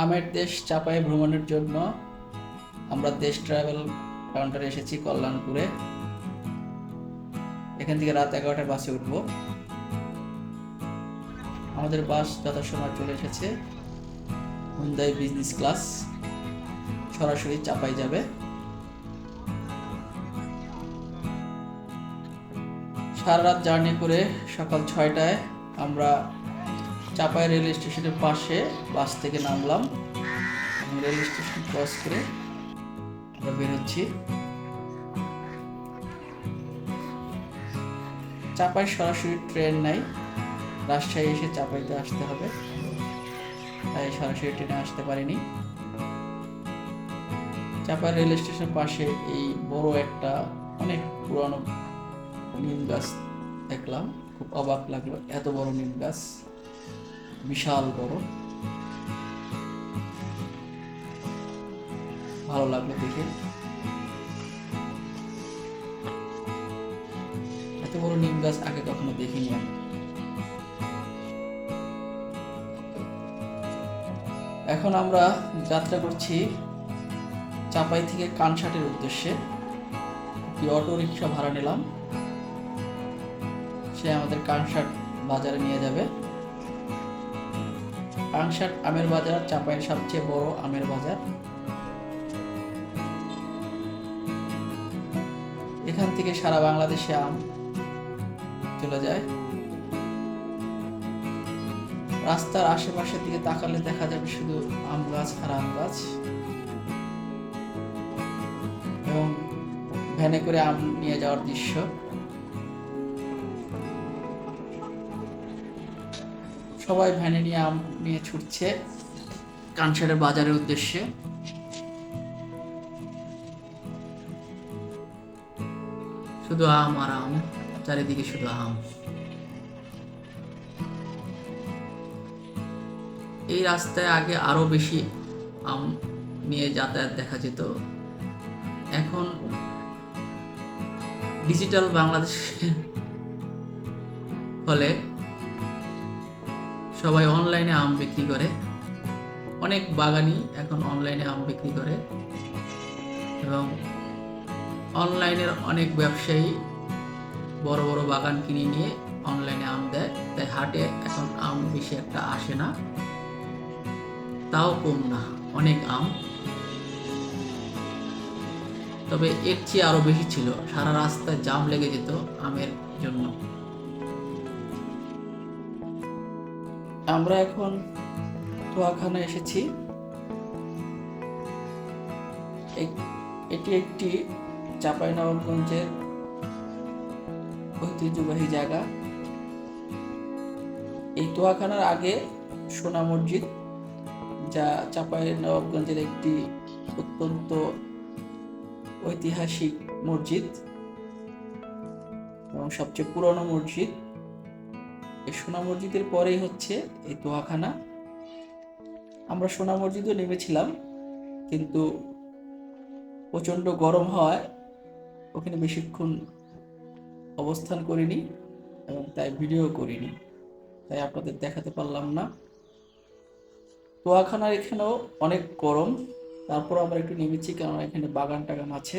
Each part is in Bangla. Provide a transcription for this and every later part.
আমের দেশ চাপাই ভ্রমণের জন্য আমরা দেশ ট্রাভেল কাউন্টারে এসেছি কল্যাণপুরে। এখান থেকে রাত এগারোটায় বাসে উঠবো। আমাদের বাস যথাসময় চলে এসেছে হুন্দাই বিজনেস ক্লাস সরাসরি চাপাই যাবে। সারা রাত জার্নি করে সকাল ছয়টায় আমরা চাপাই রেল স্টেশনের পাশে বাস থেকে নামলাম। রেল স্টেশন ক্রস করে আমরা বেরোচ্ছি। চাপাই সরাসরি ট্রেন নাই। রাজশাহী এসে চাপাইতে আসতে হবে। তাই সরাসরি ট্রেনে আসতে পারিনি। চাপাই রেল স্টেশন পাশে এই বড় একটা অনেক পুরানো নিম গাছ দেখলাম। খুব অবাক লাগল, এত বড় নিম গাছ। বিশাল বড়। ভালো লাগল দেখে। এত বড় নিম গাছ আগে কখনো দেখিনি আমি। এখন আমরা যাত্রা করছি চাপাই থেকে কানসাটের উদ্দেশ্যে। একটি অটো রিক্সা ভাড়া নিলাম। সে আমাদের কানসাট বাজারে নিয়ে যাবে। কানসাট আমের বাজার চাপাইয়ের সবচেয়ে বড় আমের বাজার। এখান থেকে সারা বাংলাদেশে আম চলে যায়। রাস্তার আশেপাশের দিকে তাকালে দেখা যাবে শুধু আম গাছ আর আম গাছ। এবং ভ্যানে করে আম নিয়ে যাওয়ার দৃশ্য। সবাই ভ্যানে নিয়ে আম নিয়ে ছুটছে কানসারের বাজারের উদ্দেশ্যে। শুধু আম আর আম, চারিদিকে শুধু আম। এই রাস্তায় আগে আরও বেশি আম নিয়ে যাতায়াত দেখা যেত। এখন ডিজিটাল বাংলাদেশ ফলে সবাই অনলাইনে আম বিক্রি করে। অনেক বাগানি এখন অনলাইনে আম বিক্রি করে। এবং অনলাইনের অনেক ব্যবসায়ী বড় বড় বাগান কিনে নিয়ে অনলাইনে আম দেয়। তাই হাটে এখন আম বেশি একটা আসে না। তাও কম না, অনেক আম। তবে এর চেয়ে আরও বেশি ছিল, সারা রাস্তায় জাম লেগে যেত আমের জন্য। আমরা এখন তোয়াখানা এসেছি। এটি একটি চাঁপাইনবাবগঞ্জের ঐতিহ্যবাহী জায়গা। এই তোয়াখানার আগে সোনা মসজিদ, যা চাঁপাইনবাবগঞ্জের একটি অত্যন্ত ঐতিহাসিক মসজিদ এবং সবচেয়ে পুরনো মসজিদ। এই সোনা মসজিদের পরেই হচ্ছে এই তোয়াখানা আমরা সোনা মসজিদও নেমেছিলাম, কিন্তু প্রচণ্ড গরম হওয়ায় ওখানে বেশিক্ষণ অবস্থান করিনি এবং তাই ভিডিও করিনি। তাই আপনাদের দেখাতে পারলাম না। তোয়াখানার এখানেও অনেক গরম তারপর আমরা একটু নেমেছি কারণ এখানে বাগান টাগান আছে।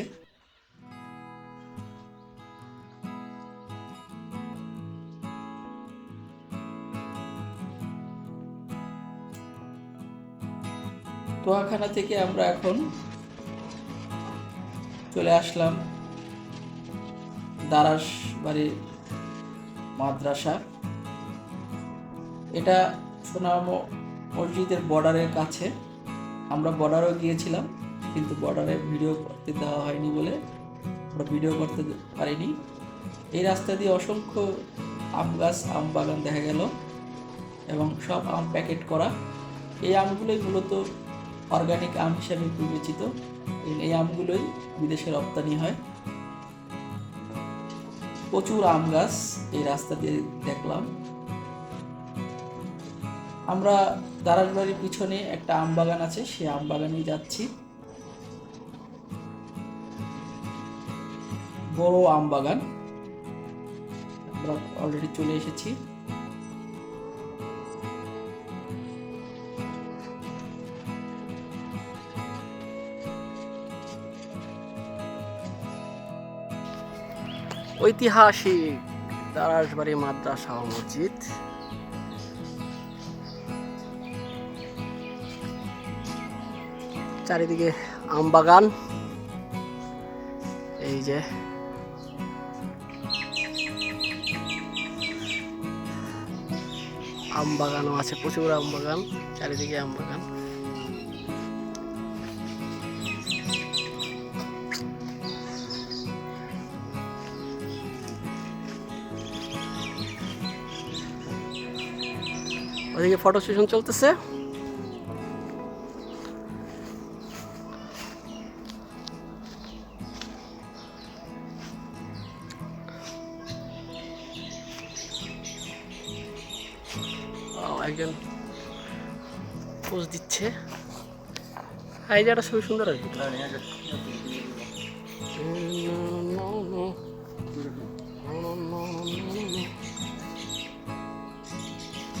তোয়াখানা থেকে আমরা এখন চলে আসলাম দারাস বাড়ির মাদ্রাসা। এটা সোনাম মসজিদের বর্ডারের কাছে। আমরা বর্ডারও গিয়েছিলাম, কিন্তু বর্ডারে ভিডিও করতে দেওয়া হয়নি বলে আমরা ভিডিও করতে পারিনি। এই রাস্তা দিয়ে অসংখ্য আম গাছ, আম বাগান দেখা গেল এবং সব আম প্যাকেট করা। এই আমগুলোই মূলত অর্গানিক আম হিসেবে বিবেচিত। এই আমগুলোই বিদেশে রপ্তানি হয়। প্রচুর আম গাছ এই রাস্তা দিয়ে দেখলাম। আমরা দারাজবাড়ির পিছনে একটা আম বাগান আছে, সেই আম বাগানেই যাচ্ছি। বড় আম বাগান। আমরা অলরেডি চলে এসেছি। ঐতিহাসিক দারাসবাড়ি মাদ্রাসা মসজিদ। চারিদিকে আম বাগান এই যে। আম বাগানও আছে, প্রচুর আম বাগান চারিদিকে আম ওদিকে ফটো সেশন চলতেছে। একজন পোজ দিচ্ছে। এই জায়গাটা খুবই সুন্দর আর কি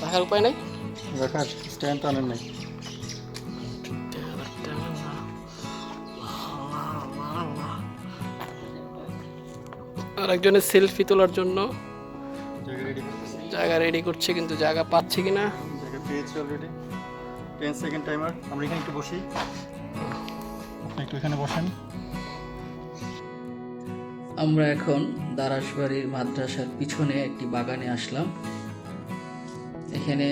রাখার উপায় নাই? রাখার স্ট্যান্ড তো আনেন নাই আর একজনের সেলফি তোলার জন্য। জায়গা রেডি করতেছি। জায়গা রেডি করছে কিন্তু জায়গা পাচ্ছে কিনা? জায়গা পেয়েছি অলরেডি টেন সেকেন্ড টাইমার আমরা এখানে একটু বসি। আপনি একটু এখানে বসেন। আমরা এখন দারাসবাড়ির মাদ্রাসার পিছনে একটি বাগানে আসলাম। এখানে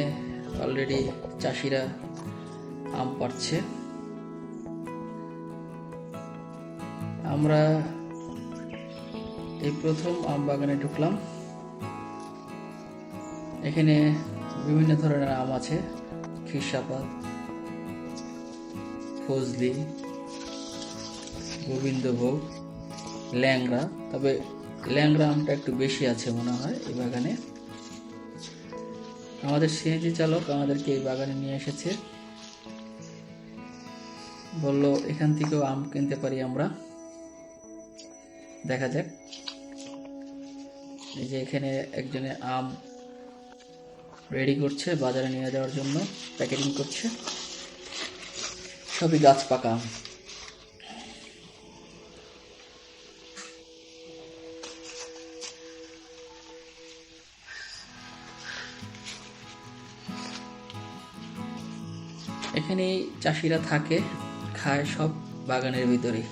অলরেডি চাষিরা আম পাচ্ছে আমরা এই প্রথম আম বাগানে ঢুকলাম। এখানে বিভিন্ন ধরনের আম আছে। খিসাপাত ফজলি, গোবিন্দভোগ, ল্যাংড়া। তবে ল্যাংড়া আমটা একটু বেশি আছে মনে হয় এই বাগানে। আমাদের সিএনজি চালক আমাদেরকে এই বাগানে নিয়ে এসেছে। বলল, এখান থেকেও আম কিনতে পারি আমরা। দেখা যাক। এই যে এখানে একজনে আম রেডি করছে বাজারে নিয়ে যাওয়ার জন্য প্যাকেটিং করছে। সবই গাছ পাকা আম। এখানে চাষিরা থাকে খায় সব বাগানের ভিতরেই।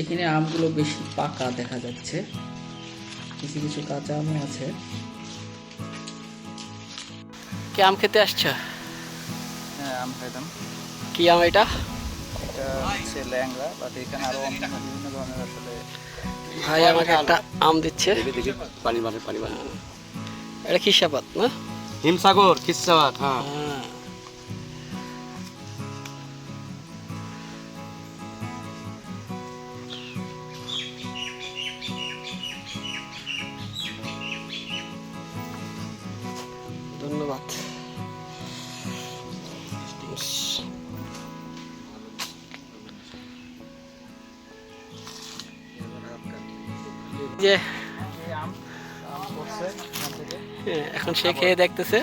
এখানে আমগুলো বেশি পাকা দেখা যাচ্ছে। কিছু কিছু কাঁচা আমও আছে। কি আম খেতে আসছে? হ্যাঁ আম খাইতাম। কি আম এটা? এটা হচ্ছে ল্যাংড়া বাট এখানে আরও বিভিন্ন ধরনের আসলে ভাই আমাকে একটা আম দিচ্ছে। পানি মানে পানি মানে এটা খিসাপাত না? হিমসাগর খিসাবাদ হ্যাঁ। ধন্যবাদ। যে এখান হ্যাঁ, এখন সে খেয়ে দেখতেছে।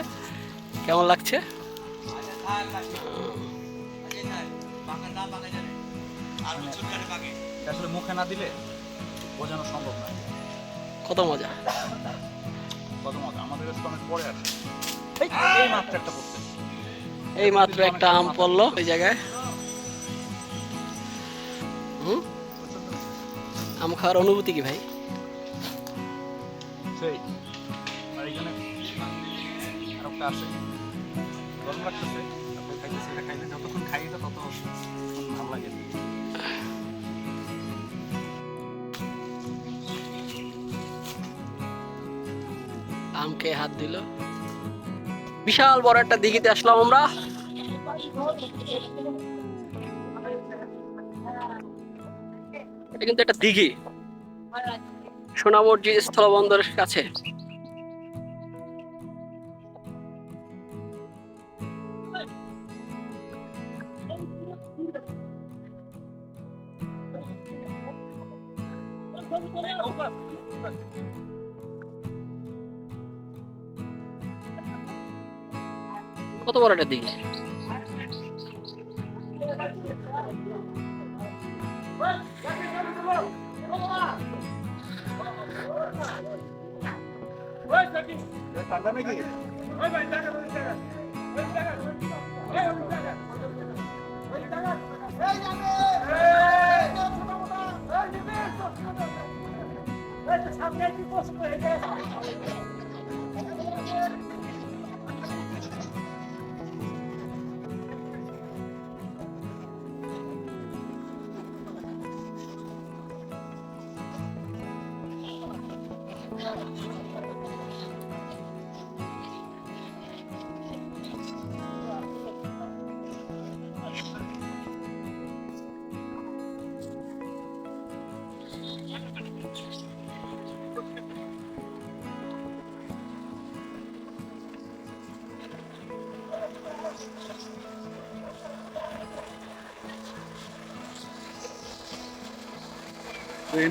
কেমন লাগছে? আসলে মুখে না দিলে বোঝানো সম্ভব না। কত মজা? কত মজা? আমাদের কাছে অনেক পরে আসে এই মাত্র একটা পড়ছে এই মাত্র একটা আম পড়ল ওই জায়গায়। হুম? আম খাওয়ার অনুভূতি কি ভাই? সেই। একটা আছে গরম লাগতেছে, তারপর খাইলে যতক্ষণ খাই এটা তত ভালো লাগে। আমকে হাত দিল। বিশাল বড় একটা দিঘিতে আসলাম আমরা। এটা কিন্তু একটা দিঘি। সোনামুরজি স্থলবন্দরের কাছে। কত বড় একটা দিঘি সামনে কি বসবে আমরা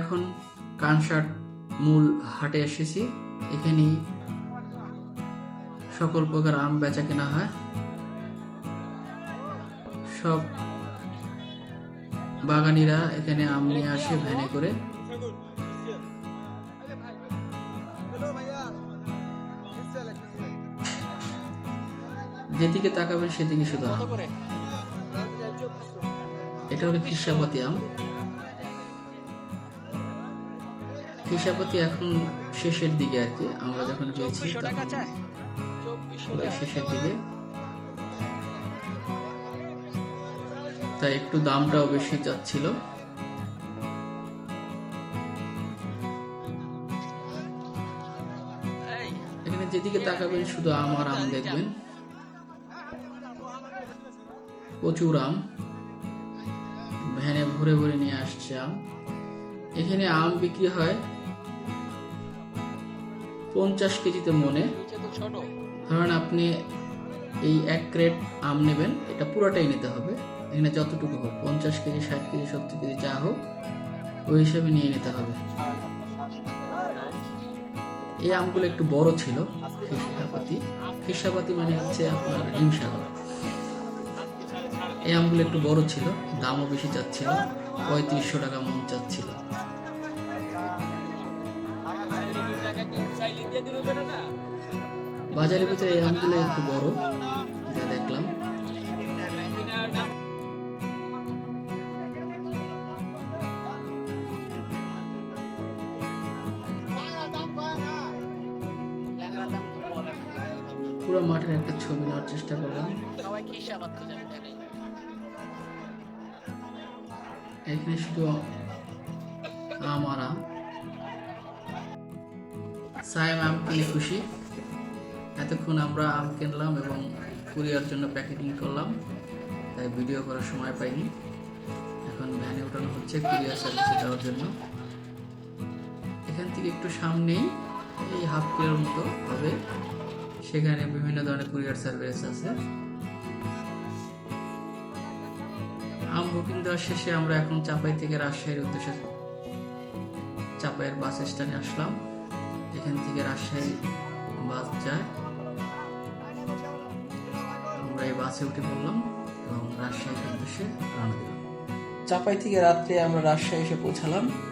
এখন কানসার মূল হাটে এসেছি। এখানে সকল প্রকার আম বেচা কেনা হয়। সব বাগানিরা এখানে আম নিয়ে আসে ভ্যানে করে। যেদিকে তাকাবেন সেদিকে শুধু আম। এটা হলো কৃষাপতি আম। কৃষাপতি এখন শেষের দিকে আর কি। আমরা যখন গিয়েছি, তখন প্রায় শেষের দিকে। তাই একটু দামটাও বেশি যাচ্ছিল এখানে যেদিকে তাকাবেন, শুধু আম আম দেখবেন। প্রচুর আম। ভ্যানে ভরে ভরে নিয়ে আসছে আম। এখানে আম বিক্রি হয় পঞ্চাশ কেজিতে মনে। ছোট ধরেন আপনি এই এক ক্রেট আম নেবেন, এটা পুরোটাই নিতে হবে। এখানে যতটুকু হোক, পঞ্চাশ কেজি, ষাট কেজি, সত্তর কেজি যা হোক, ওই হিসেবে নিয়ে নিতে হবে। এই আমগুলো একটু বড় ছিল, খিসাপাতি। খিসাপাতি মানে হচ্ছে আপনার হিমসাগর এই আমগুলো একটু বড় ছিল, দামও বেশি চাচ্ছিল, পঁয়ত্রিশশো টাকা মন চাচ্ছিল। বাজারের ভিতরে এই আমগুলো একটু বড়। যা দেখলাম। পুরো মাঠের একটা ছবি নেওয়ার চেষ্টা করলাম। এখানে শুধু আম আর আম খুশি? এতক্ষণ আমরা আম কিনলাম এবং কুরিয়ার জন্য প্যাকেটিং করলাম, তাই ভিডিও করার সময় পাইনি। এখন ভ্যানে ওঠানো হচ্ছে কুরিয়ার সার্ভিসে যাওয়ার জন্য। এখান থেকে একটু সামনেই এই হাফ কিলোর মতো হবে। সেখানে বিভিন্ন ধরনের কুরিয়ার সার্ভিস আছে। আম বুকিং দেওয়ার শেষে আমরা এখন চাপাই থেকে রাজশাহীর উদ্দেশ্যে চাপাইয়ের বাস স্ট্যান্ডে আসলাম। এখান থেকে রাজশাহী বাস যায়। উঠে পড়লাম এবং রাজশাহীর উদ্দেশ্যে রওনা দিলাম। চাপাই থেকে রাত্রে আমরা রাজশাহী এসে পৌঁছালাম।